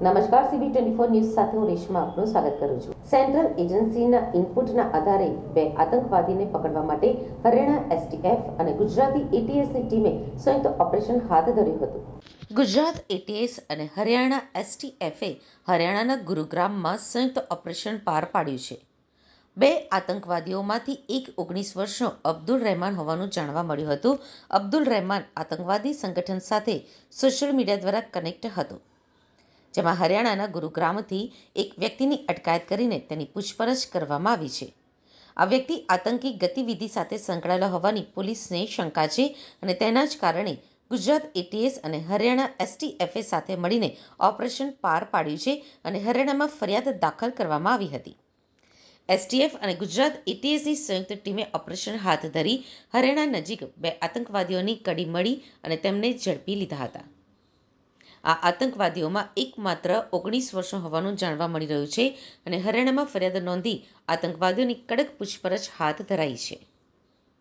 નમસ્કાર CB twenty four news સાથે હું રેશમા આપનું સ્વાગત કરું છું. સેન્ટ્રલ એજન્સીના ઇનપુટના આધારે બે આતંકવાદીને પકડવા માટે હરિયાણા એસટીએફ અને ગુજરાતી એટીએસની ટીમે સંયુક્ત ઓપરેશન હાથ ધર્યું હતું. ગુજરાત એટીએસ અને હરિયાણા એસટીએફે હરિયાણાના ગુરુગ્રામમાં સંયુક્ત ઓપરેશન પાર પાડ્યું છે. બે આતંકવાદીઓમાંથી એક ઓગણીસ વર્ષનો અબ્દુલ રહેમાન હોવાનું જાણવા મળ્યું હતું. અબ્દુલ રહેમાન આતંકવાદી સંગઠન સાથે સોશિયલ મીડિયા દ્વારા કનેક્ટ હતો. જેમાં હરિયાણાના ગુરુગ્રામથી એક વ્યક્તિની અટકાયત કરીને તેની પૂછપરછ કરવામાં આવી છે. આ વ્યક્તિ આતંકી ગતિવિધિ સાથે સંકળાયેલો હોવાની પોલીસને શંકા છે અને તેના જ કારણે ગુજરાત એટીએસ અને હરિયાણા એસટીએફએ સાથે મળીને ઓપરેશન પાર પાડ્યું છે અને હરિયાણામાં ફરિયાદ દાખલ કરવામાં આવી હતી. એસટીએફ અને ગુજરાત એટીએસની સંયુક્ત ટીમે ઓપરેશન હાથ ધરી હરિયાણા નજીક બે આતંકવાદીઓની કડી મળી અને તેમને ઝડપી લીધા હતા. આ આતંકવાદીઓમાં એક માત્ર ઓગણીસ વર્ષનો હોવાનું જાણવા મળી રહ્યું છે અને હરિયાણામાં ફરિયાદ નોંધી આતંકવાદીઓની કડક પૂછપરછ હાથ ધરાઈ છે.